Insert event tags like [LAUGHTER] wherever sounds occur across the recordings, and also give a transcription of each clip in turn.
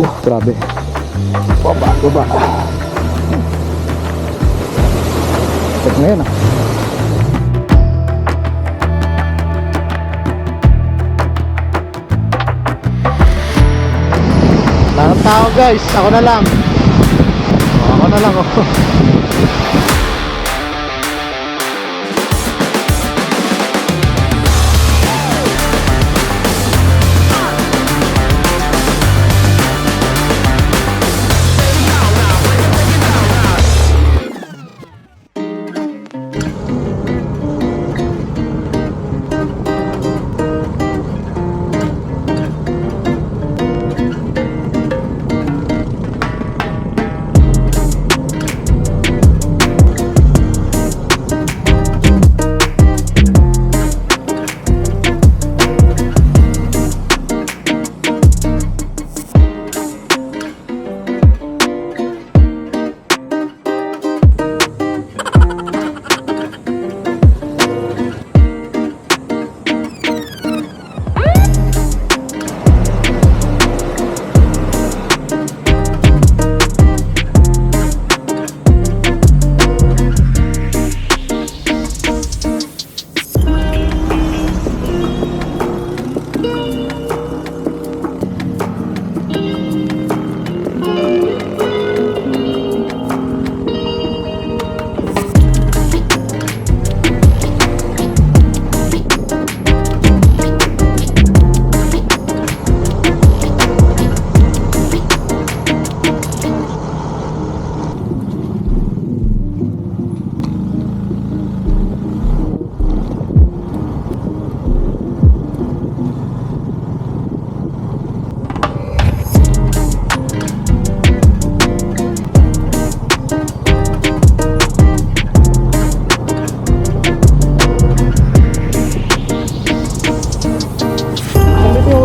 Uh, grabe. Baba, baba. Check na yun ah. Lahat tao guys, ako na lang. Ako na lang oh.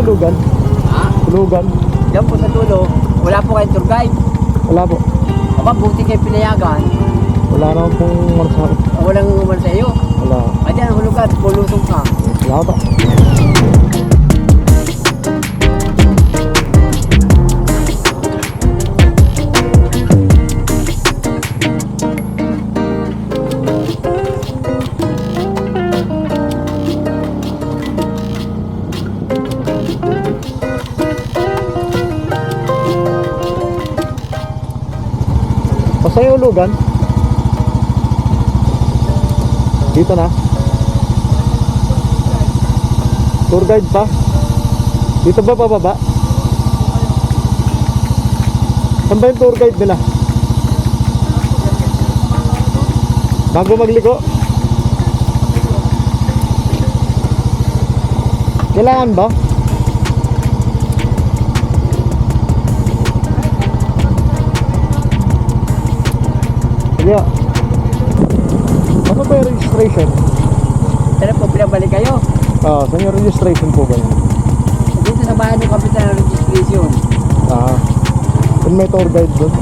Hulugan? Ha? Hulugan? Diyan po sa dulo, wala po kayong tour guide. Wala po. Aba, buti kayo pinayagan. Wala naman pong ano sa akin. Walang uman sa iyo. Wala. Ayan ang hulugan, pulusong ka. Wala pa. Yung ulugan. Dito na. Tour guide pa? Dito ba pababa? Saan ba yung tour guide nila? Bago magligo? Kailangan ba? Yeah. Ano ba yung registration? Tara po, pinabalik kayo. Ah, saan yung registration po ba yun? Dito sa bahay ng kapitan ng registration. Ah, kung may tour guide doon.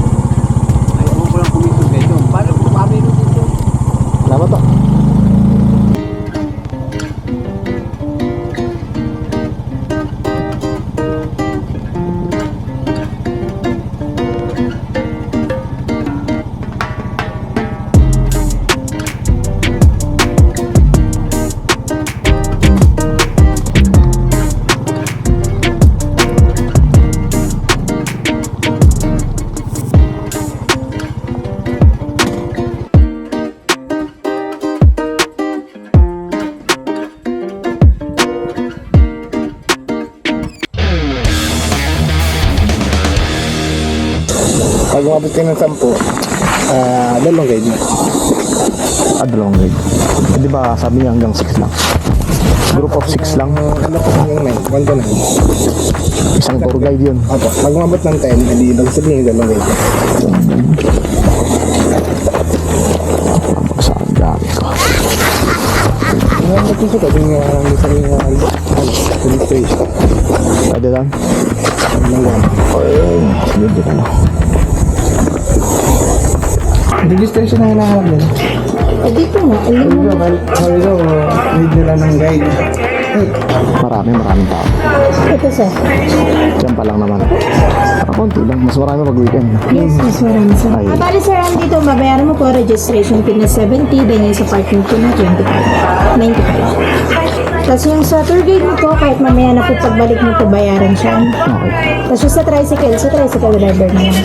Umabot ka ng 10, ah, dalawang guide na. Ah, dalawang grade. Eh, di ba sabi niya hanggang 6 lang? Group of 6 lang. Ano po hanggang 9, 1 to 9. Isang tour guide yun. Opo, pag umabot ng 10, hindi ibang sabihin dalawang guide. Saan gamit ko? Ano ang sa yung uh, sa yung uh, registration? Pwede lang? Ano lang? Ayun. Sige, di ka na. Registration na hinahanap nila. Eh, dito nga. Ayun. Kahit sabi ko, need nila ng guide. Marami, maraming tao. Ito, sir. Diyan pa lang naman. Ako Konti lang. Mas marami pag weekend. Yes, mas marami sir. Ay. Ah, bali sir, ang dito, mabayaran mo po registration fee na 70, then yung sa parking fee na 25. 95. Tapos yung sa tour guide mo po, kahit mamaya na po pagbalik mo po, bayaran siya. Okay. Tapos yung sa tricycle, sa tricycle driver na lang.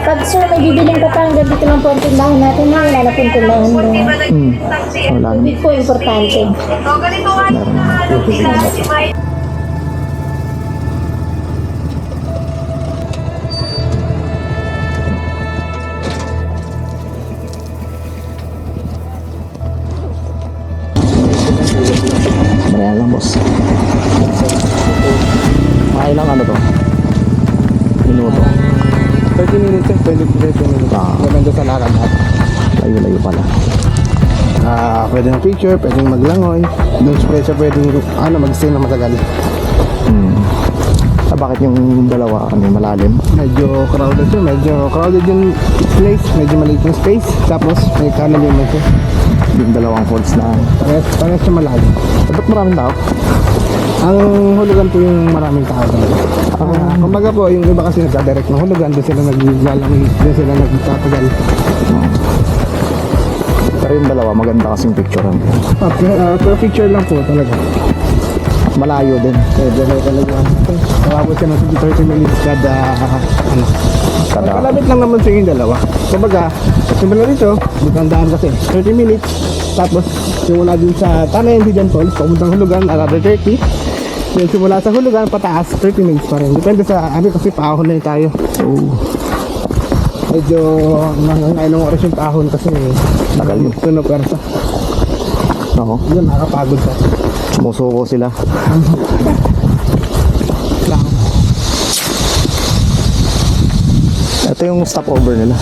Pag sir, may bibiling ka pa hanggang dito lang po ang tindahan natin na wala na pong tindahan doon. Hmm. Wala naman. Tubig po, importante. Marayan lang, boss. Mga ilang ano to? Minuto. 30 minutes eh, 20 minutes, 20 minutes. Ah. Depende sa lakad natin. Layo-layo pala. Ah, pwedeng picture, pwedeng maglangoy. Doon sa presyo pwedeng ano, mag-stay na matagal. Hmm. Ah, bakit yung dalawa, ano, malalim? Medyo crowded yun, medyo crowded yung place, medyo maliit yung space. Tapos may kanan yung medyo. Yung dalawang falls na. Parehas, parehas siya malalim. Eh, ba't maraming tao? Ang hulugan po yung maraming tao talaga. Ah, kumbaga po, yung iba kasi nagka-direct ng hulugan, doon sila naglalamig, doon sila nagtatagal. Pero yung dalawa, maganda kasing picturean. Ah, per, ah, per picture lang po talaga. Malayo din. Eh, dalawa talaga. Tawabot siya ng 30 minutes kada, ano. Kada, Kalabit lang naman sa yung dalawa. Kumbaga, simula dito, butang daan kasi, 30 minutes. Tapos, simula din sa Tanayan Hidden Falls, papuntang hulugan, another 30. Then simula sa hulugan, pataas, 30 minutes pa rin. Depende sa, ano kasi paahon na tayo. oh, Medyo, nangangain oras yung paahon kasi, Tagal yun. Tunog persa. ako. Yun, nakakapagod sa. Sumusuko sila. Lang. Ito yung stopover nila.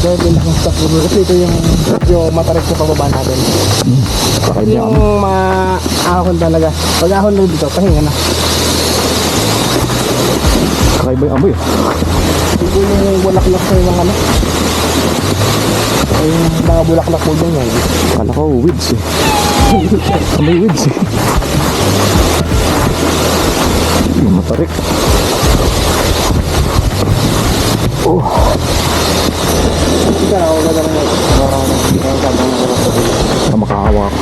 Pwede lang yung stop over. Kasi ito yung medyo matarik sa pababa natin. Kakaiba Yung ano. Maahon talaga. Pag ahon lang dito, pahinga na. Kakaiba yung amoy. ah. Ito yung bulaklak sa yung ano. Ay, mga bulaklak po dyan yan. Kala ko weeds eh. [LAUGHS] Amoy weeds eh. Matarik. Oh, Ito ako ganda ng Ang ganda ng na makakawa ko.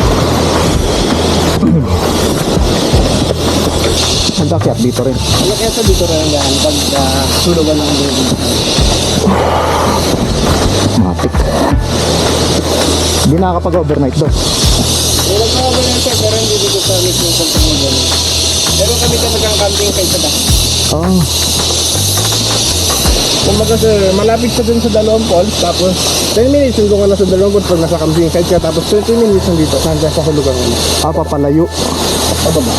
Nagkakyat dito rin. Ano kaya sa dito rin yan? Pag uh, tulugan ng building. Matik. Hindi nakakapag-overnight doon. Mga ganyan siya, pero hindi dito sa mismo sa tulugan. Pero kami talagang camping kayo sa daan. Oh, Kumbaga sir, malapit siya dun sa dalawang falls, tapos 10 minutes yung na sa dalawang falls pag nasa camping site ka, tapos 20 minutes nandito, nandiyan sa hulugan mo. ah, papalayo. Pababa.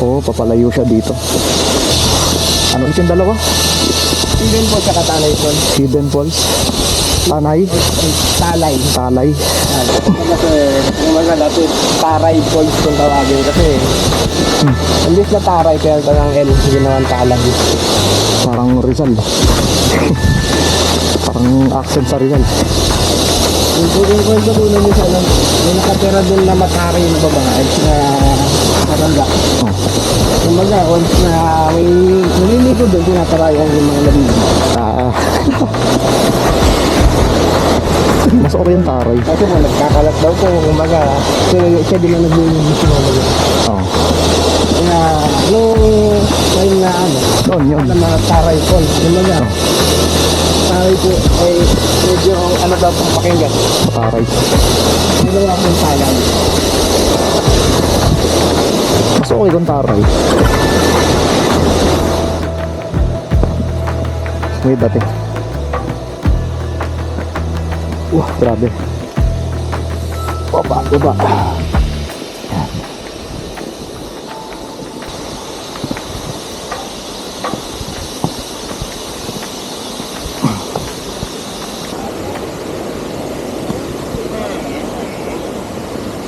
Oo, oh, papalayo siya dito. Ano ito yung dalawa? Hindi po sa katanay po. Hidden Falls. Tanay. Talay. Talay. Kasi, kumbaga dati, Taray Falls kung tawagin kasi, imbis na Taray, pero talagang L, ginawang Talay. Parang Rizal. Parang accent sa Rizal. Yung po yung kwento po nun sa alam, may nakatira dun na mataray na babae na matanda. Oh. Kumbaga, once na may naliligo doon, tinatarayan yung mga lamig. Ah. Mas orientaray. Kasi po, nagkakalat daw po, kumbaga, siya, siya din yung mga lamig. Oh. Kaya, nung time na ano, Doon yun. na mga taray po, kumbaga, taray po, ay medyo ano daw pong pakinggan. Taray. Ano nga pong tayan. Mas okay kung taray. Wait, dati. Wah, grabe. Baba, baba.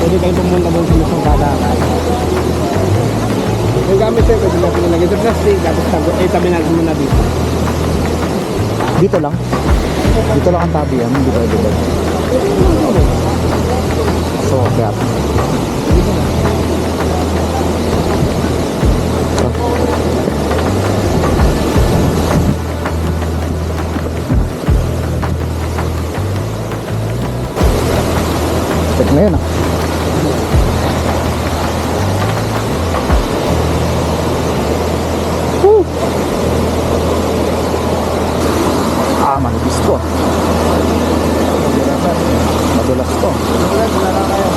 pwede kayong pumunta doon sa mismong kadakan. Yung gamit sir, pwede natin nilagay sa plastic, tapos tago- eh, tabi natin muna dito. dito lang. Dito lang ang tabi yan, hindi pwede ba? So, kaya. Check na yun ah. Woo! Ah, manipis to. To. Wala ng tao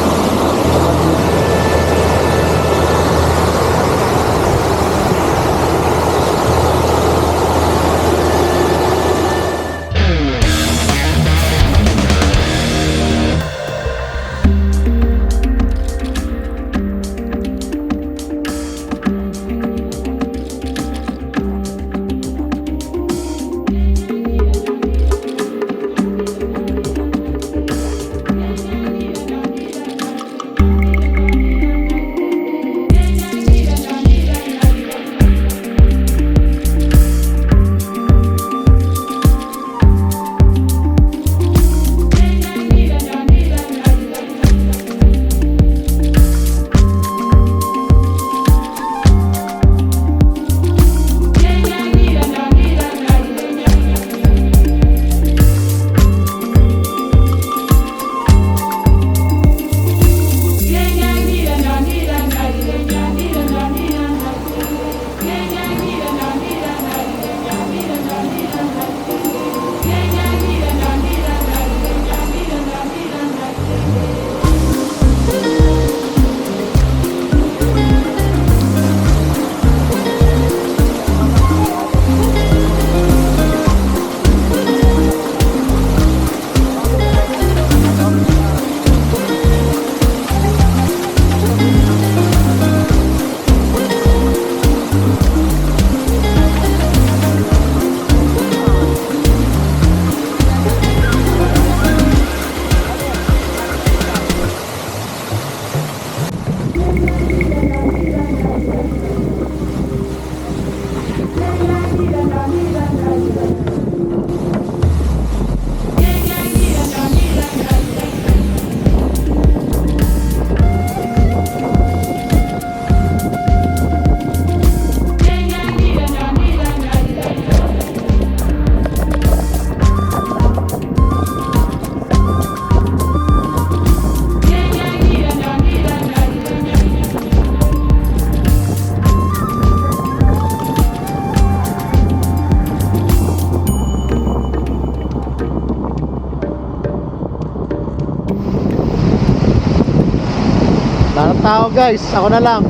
guys, ako na lang.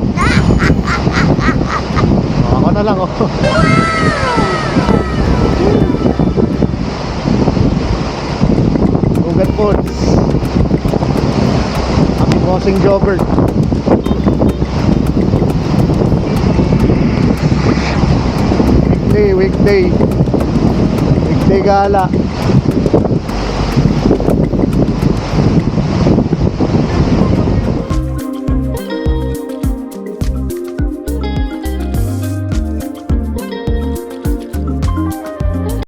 Oh, ako na lang oh. Ugat Foods. Happy Bossing Jobber. Weekday, weekday. Weekday gala.